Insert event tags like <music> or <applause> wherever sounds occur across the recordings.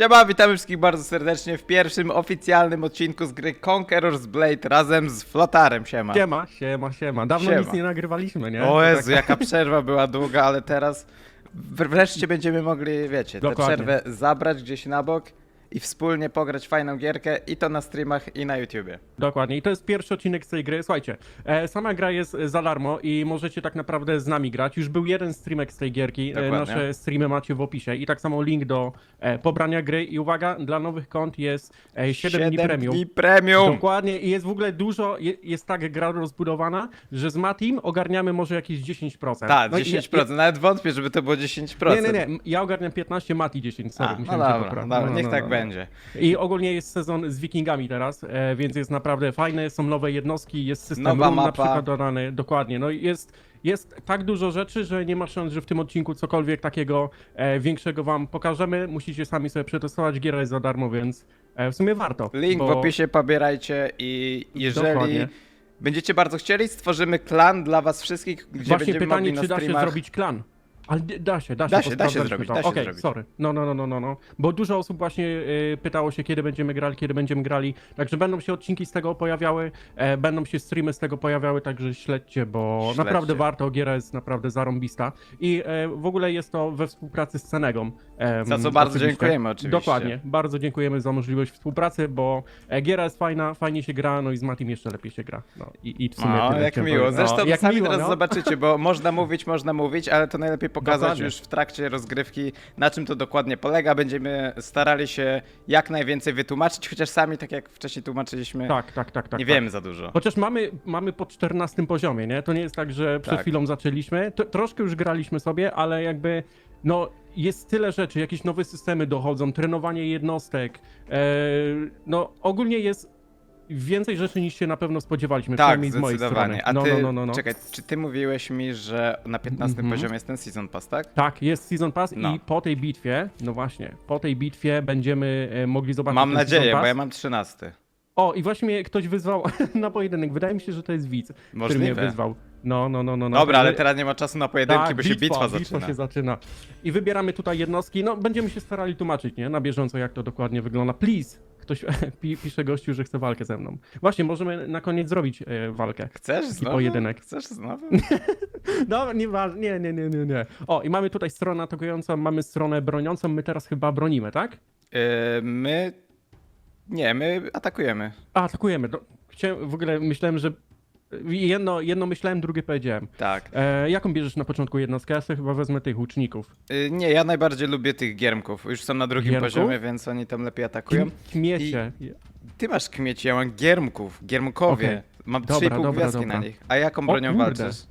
Siema, witamy wszystkich bardzo serdecznie w pierwszym oficjalnym odcinku z gry Conqueror's Blade razem z Flotarem, siema. Siema, siema, siema. Dawno Siema. nic nie nagrywaliśmy, nie? O To Jezu, tak- jaka przerwa była długa, ale teraz wr- wreszcie będziemy mogli, wiecie, tę Dokładnie. przerwę zabrać gdzieś na bok i wspólnie pograć fajną gierkę i to na streamach i na YouTubie. Dokładnie. I to jest pierwszy odcinek z tej gry. Słuchajcie, e, sama gra jest e, za darmo i możecie tak naprawdę z nami grać. Już był jeden streamek z tej gierki. E, Dokładnie. nasze streamy macie w opisie. I tak samo link do e, pobrania gry. I uwaga, dla nowych kont jest e, 7, dni premium. dni premium! Dokładnie i jest w ogóle dużo, je, jest tak gra rozbudowana, że z Matim ogarniamy może jakieś 10%. Tak, No i 10%, nawet wątpię, żeby to było 10%. Ja, nie, nie, nie, ja ogarniam 15, Mati 10, sorry. A, no musiałem cię dobra, poprawić. dobra, No, niech no, tak no. Będzie. I ogólnie jest sezon z Wikingami teraz, e, więc jest naprawdę fajny, są nowe jednostki, jest system Nowa run na mapa. przykład dodany, dokładnie. No i jest, jest tak dużo rzeczy, że nie ma szans, że w tym odcinku cokolwiek takiego e, większego wam pokażemy. Musicie sami sobie przetestować, giera jest za darmo, więc e, w sumie warto. Link w bo- opisie, pobierajcie i jeżeli Dokładnie. będziecie bardzo chcieli, stworzymy klan dla was wszystkich, gdzie Właśnie będziemy pytanie, mogli na czy da się streamach... zrobić klan? Ale da się, da się. Da się, da się zrobić, da się Okej, zrobić. sorry. No, no, no, no, no, no. Bo dużo osób właśnie y, pytało się, kiedy będziemy grali, kiedy będziemy grali. Także będą się odcinki z tego pojawiały, e, będą się streamy z tego pojawiały, także śledźcie, bo Śledźcie. naprawdę warto, giera jest naprawdę zarąbista. I e, w ogóle jest to we współpracy z Cenegą. Za co bardzo dziękujemy oczywiście. Dokładnie, bardzo dziękujemy za możliwość współpracy, bo e, giera jest fajna, fajnie się gra, no i z Matim jeszcze lepiej się gra. No i, i w sumie O, tyle jak chciałem miło. powiedzieć. Zresztą jak sami miło, teraz no. zobaczycie, bo można mówić, można mówić, ale to najlepiej pokazać Dokładnie. już w trakcie rozgrywki, na czym to dokładnie polega. Będziemy starali się jak najwięcej wytłumaczyć, chociaż sami, tak jak wcześniej tłumaczyliśmy, Tak, tak, tak, tak. nie tak. wiemy za dużo. Chociaż mamy, mamy po 14 poziomie, nie? To nie jest tak, że przed Tak. chwilą zaczęliśmy. T- troszkę już graliśmy sobie, ale jakby no jest tyle rzeczy, jakieś nowe systemy dochodzą, trenowanie jednostek. E, no ogólnie jest więcej rzeczy niż się na pewno spodziewaliśmy, Tak, przynajmniej z mojej strony. A no, ty, no, no, no, no. czekaj, czy ty mówiłeś mi, że na 15 Mhm. poziomie jest ten Season Pass, tak? Tak, jest Season Pass No. i po tej bitwie, no właśnie, po tej bitwie będziemy e, mogli zobaczyć Mam nadzieję, bo ja mam 13. O, i właśnie mnie ktoś wyzwał <laughs> na pojedynek. Wydaje mi się, że to jest widz, który mnie Możliwe. wyzwał. No, no, no, no. no. Dobra, ale teraz nie ma czasu na pojedynki, bo się bitwa, zaczyna. się zaczyna. I wybieramy tutaj jednostki. No, będziemy się starali tłumaczyć, nie? Na bieżąco, jak to dokładnie wygląda. Please! Ktoś <laughs> pi, pisze gościu, że chce walkę ze mną. Właśnie, możemy na koniec zrobić e, walkę. Chcesz znowu? pojedynek. Chcesz znowu? <laughs> No, nie, nie, nie, nie, nie, nie. O, i mamy tutaj stronę atakującą, mamy stronę broniącą. My teraz chyba bronimy, tak? Yy, my... Nie, my atakujemy. A, atakujemy. No, chciałem, w ogóle myślałem, że jedno, jedno myślałem, drugie powiedziałem. Tak. E, jaką bierzesz na początku jednostkę? Ja sobie chyba wezmę tych łuczników. Y, Nie, ja najbardziej lubię tych giermków. Już są na drugim Giermków? poziomie, więc oni tam lepiej atakują. Kmiecie. Ty masz kmieci, ja mam giermków, giermkowie. Okej. Mam Dobra, 3,5 dobra, gwiazdki dobra. na nich. A jaką bronią kurde. walczysz?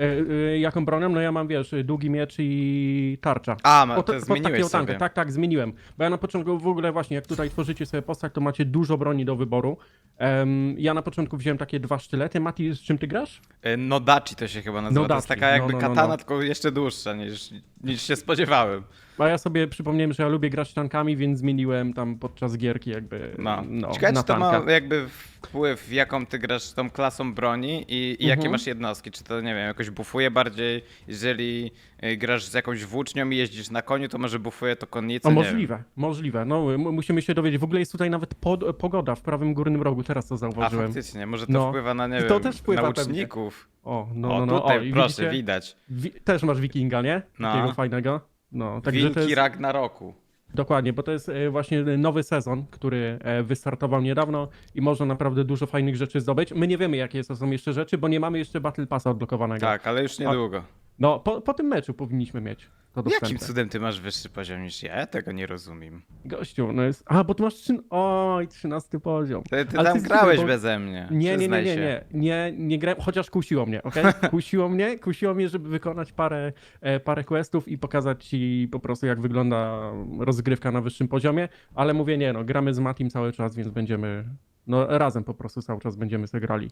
E, e, jaką bronią? No ja mam, wiesz, długi miecz i tarcza. A, ma, to zmieniłeś takiego tankę. sobie. Tak, tak, zmieniłem. Bo ja na początku w ogóle właśnie, jak tutaj tworzycie sobie postać, to macie dużo broni do wyboru. Em, ja na początku wziąłem takie dwa sztylety. Mati, z czym ty grasz? Y, Nodachi to się chyba nazywa. to jest Nodachi, taka jakby no, no, katana, no. tylko jeszcze dłuższa niż, niż się spodziewałem. A ja sobie przypomniałem, że ja lubię grać tankami, więc zmieniłem tam podczas gierki jakby No. no, Ciekawe, na czy to tanka. ma jakby wpływ, w jaką ty grasz tą klasą broni i, i jakie Mhm. masz jednostki. Czy to, nie wiem, jakoś bufuje bardziej, jeżeli y, grasz z jakąś włócznią i jeździsz na koniu, to może bufuje to konnicę, O, nie wiem. możliwe, możliwe. No, m- musimy się dowiedzieć. W ogóle jest tutaj nawet pod, pogoda w prawym górnym rogu, teraz to A zauważyłem. faktycznie, może to No. wpływa na, nie I wiem, to też wpływa na pewnie. łuczników. O, no, o, no, no. tutaj, i proszę, widzicie? widać. Wi też masz wikinga, nie? No. Takiego fajnego. No, także Wilki to jest, Ragnaroku. dokładnie, bo to jest e, właśnie nowy sezon, który e, wystartował niedawno i można naprawdę dużo fajnych rzeczy zdobyć. My nie wiemy, jakie to są jeszcze rzeczy, bo nie mamy jeszcze Battle Passa odblokowanego. Tak, ale już niedługo. No, po, po tym meczu powinniśmy mieć to dostępne. Jakim cudem ty masz wyższy poziom niż ja? Ja tego nie rozumiem. Gościu, no jest... A, bo ty masz trzy... Oj, trzynasty poziom. Ty, ty Ale tam grałeś bo- beze mnie. Nie, nie, nie, przyznaj nie, się. nie, nie, nie grałem, chociaż kusiło mnie, okej? <laughs> Kusiło mnie, kusiło mnie, żeby wykonać parę, e, parę questów i pokazać ci po prostu jak wygląda rozgrywka na wyższym poziomie, ale mówię nie, no gramy z Matim cały czas, więc będziemy, no razem po prostu cały czas będziemy sobie grali.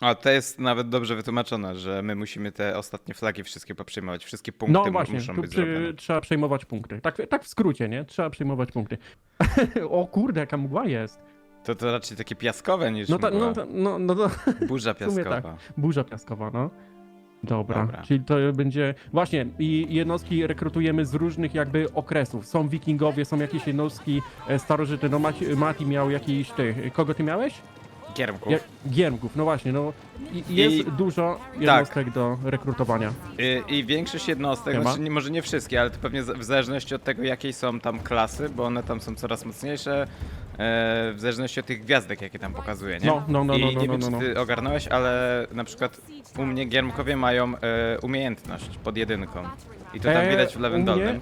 A to jest nawet dobrze wytłumaczone, że my musimy te ostatnie flagi wszystkie poprzejmować. Wszystkie punkty No właśnie, muszą tu być przy, zrobione. trzeba przejmować punkty. Tak, tak w skrócie, nie? Trzeba przejmować punkty. <laughs> o kurde, jaka mgła jest. To to raczej takie piaskowe niż No, ta, mgła. no, ta, no, no to <laughs> burza <laughs> tak. piaskowa. burza piaskowa, no. Dobra, Dobra. czyli to będzie... Właśnie, i jednostki rekrutujemy z różnych jakby okresów. Są wikingowie, są jakieś jednostki e, starożytne. No Mati, Mati miał jakiś tych... Kogo ty miałeś? Giermków. Giermków, no właśnie, no i, i jest I- dużo jednostek do rekrutowania. I, I większość jednostek, Nie ma? znaczy, nie, może nie wszystkie, ale to pewnie z- w zależności od tego, jakiej są tam klasy, bo one tam są coraz mocniejsze, e, w zależności od tych gwiazdek, jakie tam pokazuje, nie? No, no, no, I no, no, nie no, wiem, no, czy no. ty ogarnąłeś, ale na przykład u mnie giermkowie mają e, umiejętność pod jedynką. I to tam E, widać w lewym u mnie? dolnym.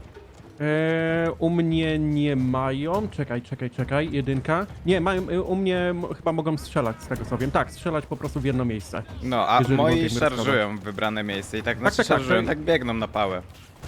E, u mnie nie mają. Czekaj, czekaj, czekaj. Jedynka. Nie, mają, e, u mnie m- chyba mogą strzelać z tego co wiem. Tak, strzelać po prostu w jedno miejsce. No, a jeżeli moi im szarżują w wybrane miejsce i tak, znaczy tak, tak, szarżują, to- tak biegną na pałę.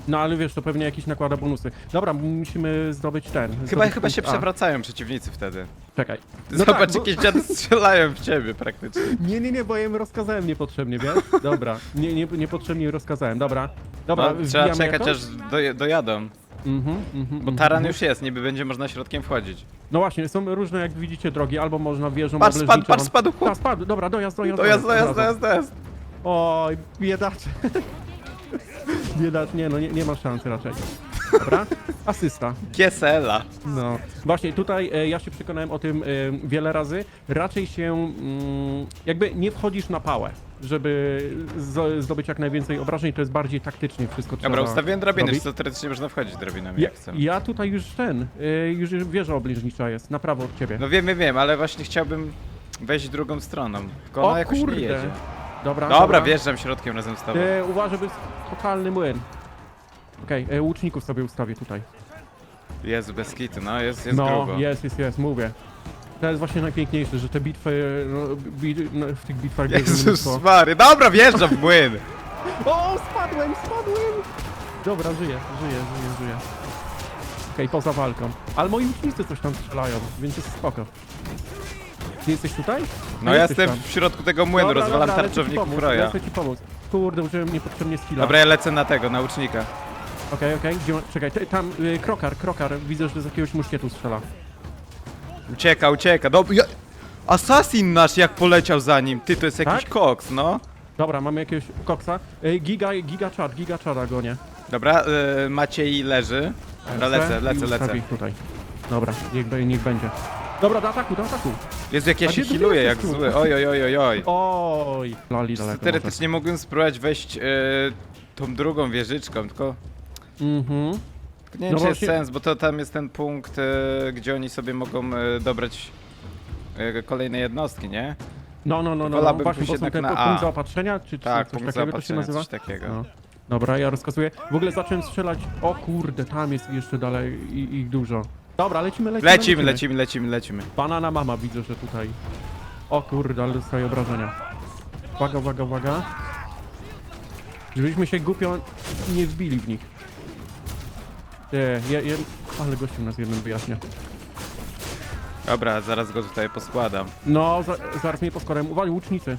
No ale wiesz, to pewnie jakiś nakłada bonusy. Dobra, musimy zdobyć ten. Chyba, zdobyć chyba się A. przewracają przeciwnicy wtedy. Czekaj. No Zobacz, tak, bo- jakieś dziady <laughs> strzelają w ciebie praktycznie. Nie, nie, nie, bo ja im rozkazałem niepotrzebnie, wiesz? Dobra, nie, nie, niepotrzebnie im rozkazałem, dobra. Dobra, No, trzeba wbijamy czekać jakoś? aż do, dojadą. Mhm, mhm, Bo taran już jest, niby będzie można środkiem wchodzić. No właśnie, są różne, jak widzicie, drogi, albo można wieżą Patrz, spadł, patrz, spadł chłop. Ta, spadł, dobra, dojazd, dojazd, Dojazd, dojazd, dojazd, dojazd. Oj, biedacz. <laughs> biedacz, nie no, nie, nie ma szansy raczej. Dobra, asysta. Kiesela. No, właśnie tutaj e, ja się przekonałem o tym e, wiele razy. Raczej się mm, jakby nie wchodzisz na pałę, żeby zdobyć jak najwięcej obrażeń, to jest bardziej taktycznie wszystko trzeba Dobra, ustawiłem drabiny, robić. że teoretycznie można wchodzić drabinami Ja, jak chcę. ja tutaj już ten, e, już wieża obleżnicza jest, na prawo od ciebie. No wiem, wiem, wiem, ale właśnie chciałbym wejść drugą stroną. Tylko o ona jakoś kurde. nie jedzie. Dobra, Dobra, wjeżdżam środkiem razem z tobą. E, uważaj, jest totalny młyn. Okej, e, łuczników sobie ustawię tutaj. Jezu, bez kitu, no jest, jest no, grubo. jest, jest, jest, mówię. To jest właśnie najpiękniejsze, że te bitwy, no, bi, no, w tych bitwach jest Jezus Mary, dobra, wjeżdżam w młyn! O, spadłem, spadłem! Dobra, żyję, żyję, żyję, żyję. Okej, poza walką. Ale moi łucznicy coś tam strzelają, więc jest spoko. Ty jesteś tutaj? No ja jesteś jestem tam. w środku tego młynu, Dobra, rozwalam dobra, lecę ci tarczowników pomóc. Lecę ci pomóc. Kurde, użyłem niepotrzebnie skilla. Dobra, ja lecę na tego, naucznika. Okej, okej, gdzie ma... Czekaj, ty- tam y, krokar, krokar, widzę, że z jakiegoś muszkietu strzela. Ucieka, ucieka. Dobra, ja... Assassin nasz jak poleciał za nim. Ty, to jest jakiś Tak? koks, no. Dobra, mamy jakiegoś koksa. Y, giga, giga czar, giga czara gonię. Dobra, y, Maciej leży. Dobra, lecę, i lecę, lecę. ich tutaj. Dobra, niech, be- niech będzie. Dobra, do ataku, do ataku. Jezu, jak ja A się gdzie ty healuję, jak jesteś zły. Oj, oj, oj, oj, oj. Oj, lali daleko. może. Teoretycznie mógłbym spróbować wejść y, tą drugą wieżyczką, tylko Mhm. Nie wiem, No czy jest właśnie- sens, bo to tam jest ten punkt, y, gdzie oni sobie mogą y, dobrać y, kolejne jednostki, nie? No, no, no, no, no. Wolałbym właśnie, pójść bo są jednak te na A. punkt zaopatrzenia, czy, czy Tak, coś punkt takiego to się zaopatrzenia, nazywa? coś takiego. No. Dobra, ja rozkazuję. W ogóle zacząłem strzelać. O kurde, tam jest jeszcze dalej i- ich dużo. Dobra, lecimy, lecimy. Lecimy, lecimy, lecimy, lecimy. Banana mama widzę, że tutaj. O kurde, ale dostaje obrażenia. Uwaga, uwaga, uwaga. Żebyśmy się głupio nie wbili w nich. Nie, je, je, ale gościu nas jednym wyjaśnia. Dobra, zaraz go tutaj poskładam. No, za, zaraz mnie poskładam. Uwaga, łucznicy.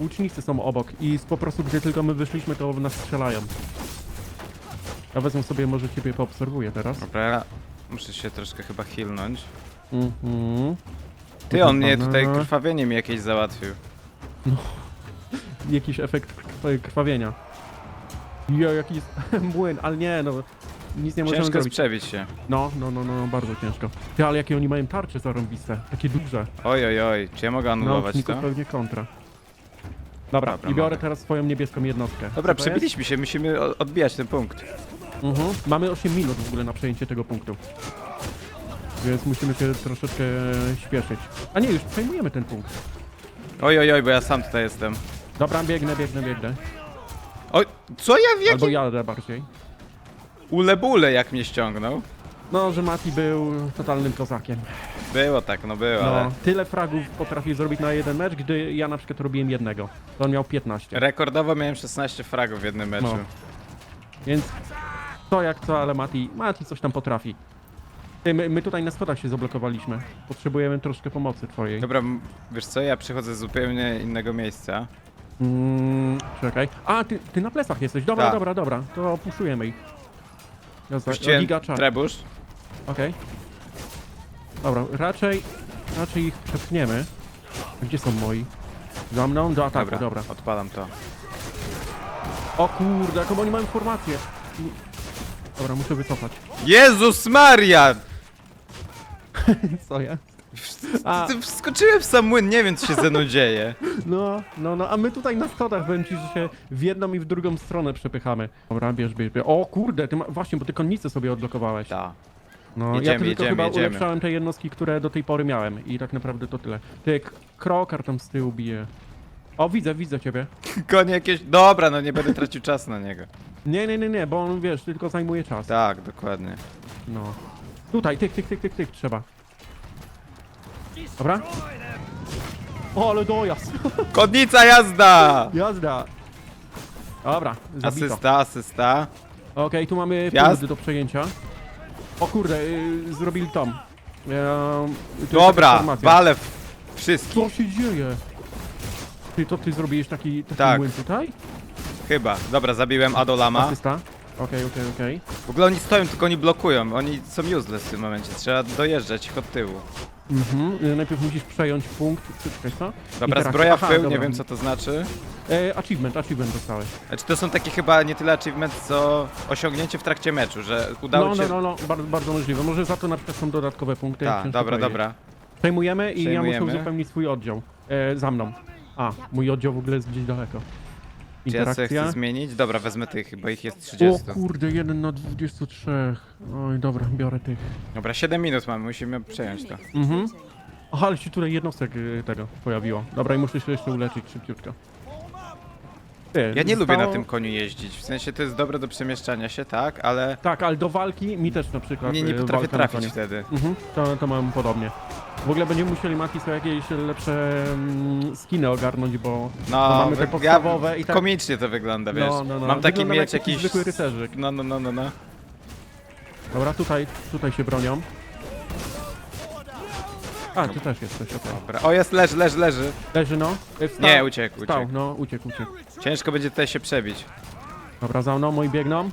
Łucznicy są obok i z po prostu gdzie tylko my wyszliśmy, to w nas strzelają. Ja wezmę sobie, może ciebie poobserwuję teraz. Dobra, ja muszę się troszkę chyba healnąć. Mhm. Ty, on mnie tutaj krwawieniem jakieś załatwił. <laughs> Jakiś efekt krw- krwawienia. Jo, jaki jest <laughs> młyn, ale nie, no. Nic nie możemy Ciężko zrobić. sprzebić się. No, no, no, no, bardzo ciężko. Ty, ale jakie oni mają tarcze zarąbiste. Takie duże. Oj, oj, oj, czy ja mogę No, anulować to? pewnie kontra. Dobra, Dobra, i biorę mogę. teraz swoją niebieską jednostkę. Dobra, to przebiliśmy się, musimy o- odbijać ten punkt. Mhm. Mamy 8 minut w ogóle na przejęcie tego punktu. Więc musimy się troszeczkę śpieszyć. A nie, już przejmujemy ten punkt. Oj, oj, oj, bo ja sam tutaj jestem. Dobra, biegnę, biegnę, biegnę. Oj, co ja w Albo jakim jadę bardziej. Ulebule jak mnie ściągnął? No, że Mati był totalnym kozakiem. Było tak, no było, No, ale... tyle fragów potrafi zrobić na jeden mecz, gdy ja na przykład robiłem jednego. To on miał 15. Rekordowo miałem 16 fragów w jednym meczu. No. Więc to jak co, ale Mati, Mati coś tam potrafi. Ty, my, my tutaj na schodach się zablokowaliśmy. Potrzebujemy troszkę pomocy twojej. Dobra, m- wiesz co, ja przychodzę z zupełnie innego miejsca. Mm, czekaj. A, ty, ty na plecach jesteś. Dobra, Tak. dobra, dobra. To puszujemy ich. Jazda, Puściłem gigacza. trebusz. Okej. Dobra, raczej, raczej ich przepchniemy. Gdzie są moi? Za mną, do ataku, Dobra, dobra. odpalam to. O kurde, jaką oni mają informację. Dobra, muszę wycofać. Jezus Maria! <laughs> Co ja? A. Ty Wskoczyłem w sam młyn, nie wiem co się ze mną dzieje. No, no, no, a my tutaj na schodach powiem ci, że się w jedną i w drugą stronę przepychamy. Dobra, bierz, bierz, bierz. O kurde, ty ma... właśnie, bo ty konnicę sobie odblokowałeś. Ta. No, ja Jedziemy, tylko jedziemy, chyba jedziemy. ulepszałem te jednostki, które do tej pory miałem i tak naprawdę to tyle. Ty, krokar tam z tyłu bije. O, widzę, widzę ciebie. <laughs> Konie jakieś... Dobra, no nie będę tracił czasu na niego. Nie, nie, nie, nie, bo on, wiesz, tylko zajmuje czas. Tak, dokładnie. No. Tutaj, tyk, tyk, tyk, tyk, tyk, trzeba. Dobra? O, ale dojazd. Konnica <laughs> jazda! Jazda. Dobra, zabito. Asysta, asysta. Okej, tu mamy Wjazd. punkt do przejęcia. O kurde, yy, zrobili. Ehm, tu jest taka Dobra, informacja. walę w wszystkich. Co się dzieje? Ty, to ty zrobiłeś taki, taki Tak. młyn tutaj? Chyba. Dobra, zabiłem Adolama. Asysta? Okej, okej, okej. W ogóle oni stoją, tylko oni blokują. Oni są useless w tym momencie. Trzeba dojeżdżać ich od tyłu. Mhm, y, najpierw musisz przejąć punkt. Czekaj, co? Dobra, Interakcja. zbroja w Aha, pył, nie dobra. wiem co to znaczy. E, achievement, achievement dostałeś. Znaczy to są takie chyba nie tyle achievement, co osiągnięcie w trakcie meczu, że udało No, ci no, się... no, no, bardzo, bardzo możliwe. Może za to na przykład są dodatkowe punkty. Tak, ciężko dobra, powiedzieć. dobra. Przejmujemy i ja Przejmujemy. muszę uzupełnić swój oddział. E, za mną. A, mój oddział w ogóle jest gdzieś daleko. Czy ja sobie Interakcja. chcę zmienić? Dobra, wezmę tych, bo ich jest O 30. kurde, jeden na 23. Oj, dobra, biorę tych. Dobra, 7 minut mamy, musimy przejąć to. Mhm. Aha, ale się tutaj jednostek y, tego pojawiło. Dobra, i muszę się jeszcze uleczyć szybciutko. Ty, Ja nie lubię zostało- na tym koniu jeździć, w sensie to jest dobre do przemieszczania się, tak, ale Tak, ale do walki mi też na przykład. nie, nie y, potrafię walka na trafić koniu. wtedy. Mhm, to, to mam podobnie. W ogóle będziemy musieli Mati sobie jakieś lepsze mm, skiny ogarnąć, bo, No, mamy te podstawowe i tak. komicznie to wygląda, wiesz. No, no, no. Mam taki Wygląda miecz jak jakiś zwykły rycerzyk. No, no, no, no, no. Dobra, tutaj, tutaj się bronią. A, ty też jesteś, okej. Dobra. O, jest, leży, leży, leży. Leży no. Wstał, Nie, uciekł, Wstał, uciekł. no, uciekł, uciekł. Ciężko będzie tutaj się przebić. Dobra, za mną, moi biegną.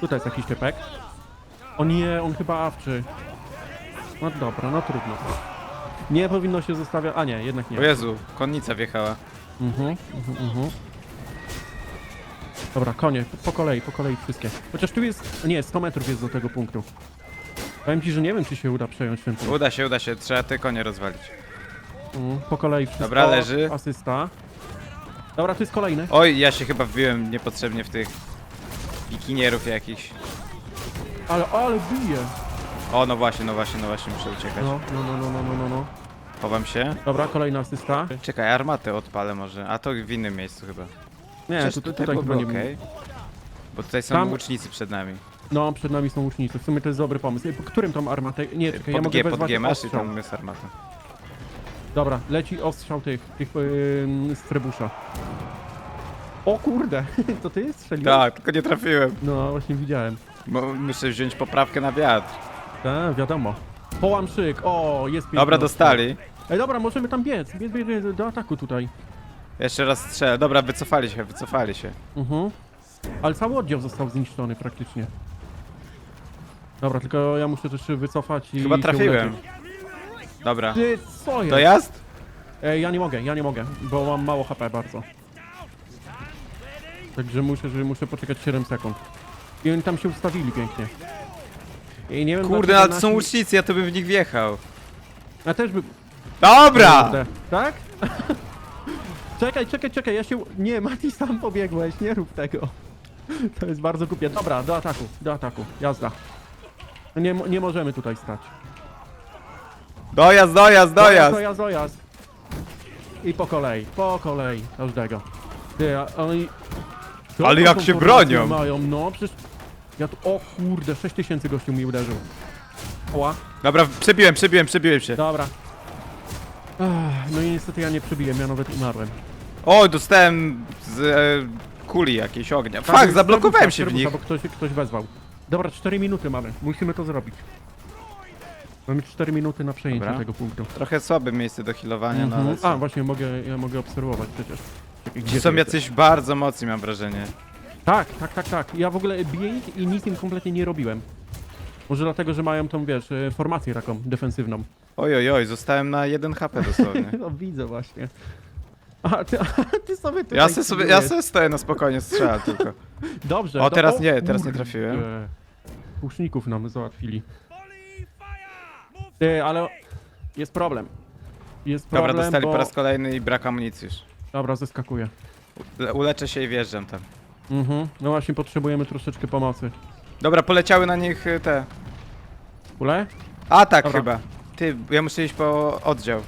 Tutaj jest jakiś typek. O nie, on chyba awczy. No dobra, no trudno. Nie powinno się zostawiać. A nie, jednak nie. O Jezu, konnica wjechała. Mhm, mhm, mhm. Dobra, konie, po, po kolei, po kolei wszystkie. Chociaż tu jest. Nie, 100 metrów jest do tego punktu. Powiem ci, że nie wiem, czy się uda przejąć ten punkt. Uda się, uda się, trzeba te konie rozwalić. Mhm, po kolei wszystko. Dobra, leży. Asysta. Dobra, tu jest kolejny. Oj, ja się chyba wbiłem niepotrzebnie w tych bikinierów jakichś. Ale, ale bije. O, no właśnie, no właśnie, no właśnie, muszę uciekać. No, no, no, no, no, no, no, no. Chowam się. Dobra, kolejna asysta. Czekaj, armatę odpalę może, a to w innym miejscu chyba. Nie, Przecież tu, tutaj, tutaj byłoby chyba nie okej. Bo tutaj są Tam- łucznicy przed nami. No, przed nami są łucznicy. W sumie to jest dobry pomysł. Ej, Po którym tą armatę? Nie, czekaj, ja Pod mogę G, pod wezwać G masz i ostrzał. tam jest armata. Dobra, leci ostrzał tych, tych z trebusza. O kurde, <laughs> to ty strzeliłeś? Tak, tylko nie trafiłem. No, właśnie widziałem. Bo muszę wziąć poprawkę na wiatr. Tak, wiadomo. Połam szyk, o, jest piękny Dobra, dostali. Ej, dobra, możemy tam biec, biec, biec, biec do ataku tutaj. Jeszcze raz strzelę. Dobra, wycofali się, wycofali się. Mhm. Ale cały oddział został zniszczony praktycznie. Dobra, tylko ja muszę też się wycofać i Chyba się trafiłem. uleczyć. Dobra. Ty, co jest? Dojazd? Ej, ja nie mogę, ja nie mogę, bo mam mało HP bardzo. Także muszę, że muszę poczekać 7 sekund. I oni tam się ustawili pięknie. I nie wiem Kurde, dlaczego ale to są nasi- łucznicy, ja to bym w nich wjechał. Ja też by... Dobra! Kurde. Tak? <laughs> czekaj, czekaj, czekaj, ja się... Nie, Mati, sam pobiegłeś, nie rób tego. <laughs> To jest bardzo głupie. Dobra, do ataku, do ataku, jazda. Nie, mo- nie możemy tutaj stać. Dojazd, dojazd, dojazd! Dojazd, dojazd. I po kolei, po kolei, każdego. Ty, a oni... Ale jak się bronią. Mają, no przecież... Ja tu, o kurde, 6000 gościu mi uderzył. Oła, Dobra, przebiłem, przebiłem, przebiłem się. dobra. Ech, no i niestety ja nie przebiłem, ja nawet umarłem. O, dostałem z e, kuli jakiejś ognia. Fuck, zablokowałem się w nich. Bo ktoś, ktoś wezwał. Dobra, 4 minuty mamy, musimy to zrobić. Mamy 4 minuty na przejęcie Dobra. tego punktu. Trochę słabe miejsce do healowania, no Mhm. ale... A, właśnie, mogę, ja mogę obserwować przecież. Czekaj, Ci gdzie są ty jesteś? jacyś bardzo mocni, mam wrażenie. Tak, tak, tak, tak. Ja w ogóle biję ich i nic im kompletnie nie robiłem. Może dlatego, że mają tą, wiesz, e, formację taką defensywną. Oj, oj, oj, zostałem na 1 HP dosłownie. <laughs> No widzę właśnie. A, ty, ty sobie tutaj Ja se sobie, ja se stoję na spokojnie, strzelam tylko. Dobrze. O, do- teraz nie, teraz nie kurde. trafiłem. Łuczników nam załatwili. Ty, ale jest problem. Jest Dobra, problem, dostali bo... po raz kolejny i brak amunicji już. Dobra, zeskakuję. Le- Uleczę się i wjeżdżam tam. Mhm. No właśnie, potrzebujemy troszeczkę pomocy. Dobra, poleciały na nich y, te... Kule? A tak Dobra. chyba. Ty, ja muszę iść po oddział.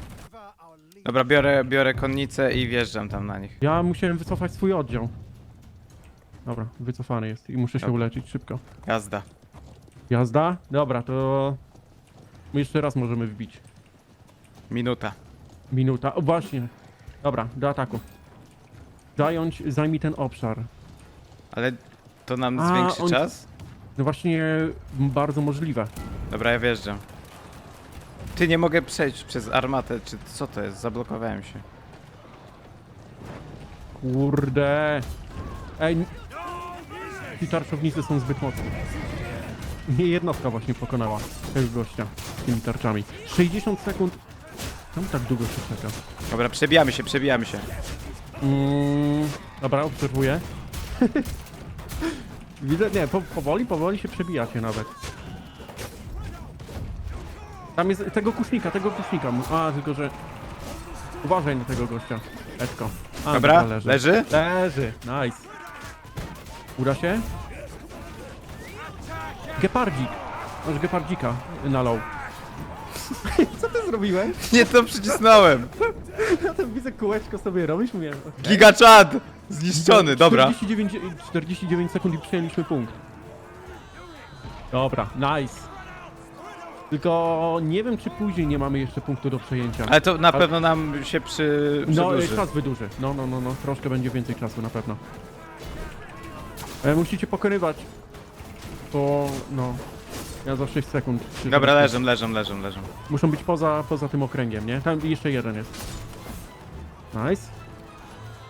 Dobra, biorę, biorę konnicę i wjeżdżam tam na nich. Ja musiałem wycofać swój oddział. Dobra, wycofany jest i muszę się Dobra. uleczyć szybko. Jazda. Jazda? Dobra, to... My jeszcze raz możemy wbić. Minuta. Minuta. O, właśnie. Dobra, do ataku. Zająć, zajmij ten obszar. Ale to nam A, zwiększy on- czas? No właśnie, bardzo możliwe. Dobra, ja wjeżdżam. Ty, nie mogę przejść przez armatę, czy co to jest? Zablokowałem się. Kurde. Ej, n- ci tarczownicy są zbyt mocni. Nie jednostka właśnie pokonała tego gościa z tymi tarczami. 60 sekund. Czemu tak długo się czeka? Dobra, przebijamy się, przebijamy się. Mm, dobra, obserwuję. <laughs> Widzę, nie, po, powoli, powoli się przebijacie nawet. Tam jest tego kusznika, tego kusznika. mu- A, tylko że... Uważaj na tego gościa. Eczko. A, Dobra, leży. leży? Leży, nice. Uda się? Gepardzik. Masz gepardzika na low. <laughs> Co ty zrobiłeś? Nie, to przycisnąłem. <laughs> Ja tam widzę kółeczko sobie robisz, mówię. okej. Gigachad! Zniszczony, dobra. 49, 49 sekund i przejęliśmy punkt. Dobra, nice. Tylko nie wiem, czy później nie mamy jeszcze punktu do przejęcia. Ale to na pewno nam się przy... No, przedłuży. czas wydłuży. No, no, no, no, troszkę będzie więcej czasu na pewno. E, musicie pokonywać. To, no, ja za 6 sekund. czy Dobra, leżą, leżą, leżą, leżą. Muszą być poza, poza tym okręgiem, nie? Tam jeszcze jeden jest. Nice.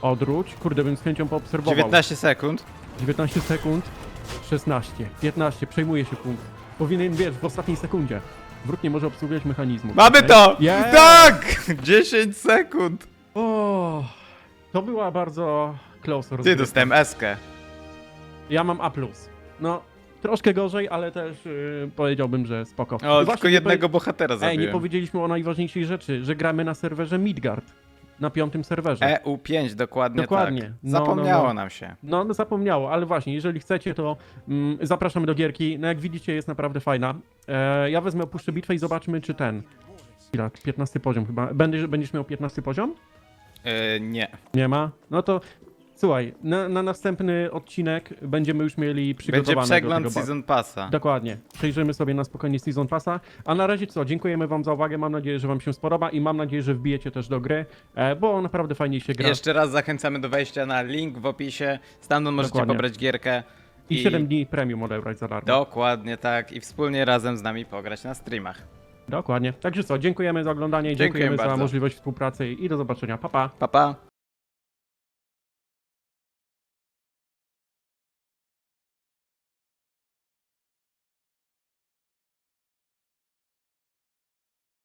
Odwróć. Kurde, bym z chęcią poobserwował. 19 sekund. 19 sekund, 16, 15, przejmuje się punkt. Powinien, wiesz, w ostatniej sekundzie. Wróg nie może obsługiwać mechanizmu. Mamy to! Yes! Tak! 10 sekund! O, to była bardzo close Ty, rozgrywka. dostałem eskę. Ja mam A+. No, troszkę gorzej, ale też yy, powiedziałbym, że spoko. O, właśnie tylko nie jednego powie- bohatera Ej, nie powiedzieliśmy o najważniejszej rzeczy, że gramy na serwerze Midgard. Na piątym serwerze. EU5, dokładnie, Dokładnie. tak. No, no, Zapomniało no. nam się. No, no zapomniało, ale właśnie, jeżeli chcecie, to mm, zapraszamy do gierki. No jak widzicie, jest naprawdę fajna. E, ja wezmę, opuszczę bitwę i zobaczmy, czy ten... Ile? 15 poziom chyba. Będziesz, będziesz miał 15 poziom? Yy, nie. Nie ma? No to słuchaj, na, na następny odcinek będziemy już mieli Będzie przygotowane przegląd tego ba- Season Passa. Dokładnie. Przejrzymy sobie na spokojnie Season Passa. A na razie co? Dziękujemy wam za uwagę. Mam nadzieję, że wam się spodoba i mam nadzieję, że wbijecie też do gry, e, bo naprawdę fajnie się gra. Jeszcze raz zachęcamy do wejścia na link w opisie. Stamtąd możecie Dokładnie. pobrać gierkę. I 7 dni premium odebrać za darmo. Dokładnie tak. I wspólnie razem z nami pograć na streamach. Dokładnie. Także co, dziękujemy za oglądanie, Dziękujemy dziękujemy za bardzo. możliwość współpracy i do zobaczenia. Pa, pa. Pa, pa.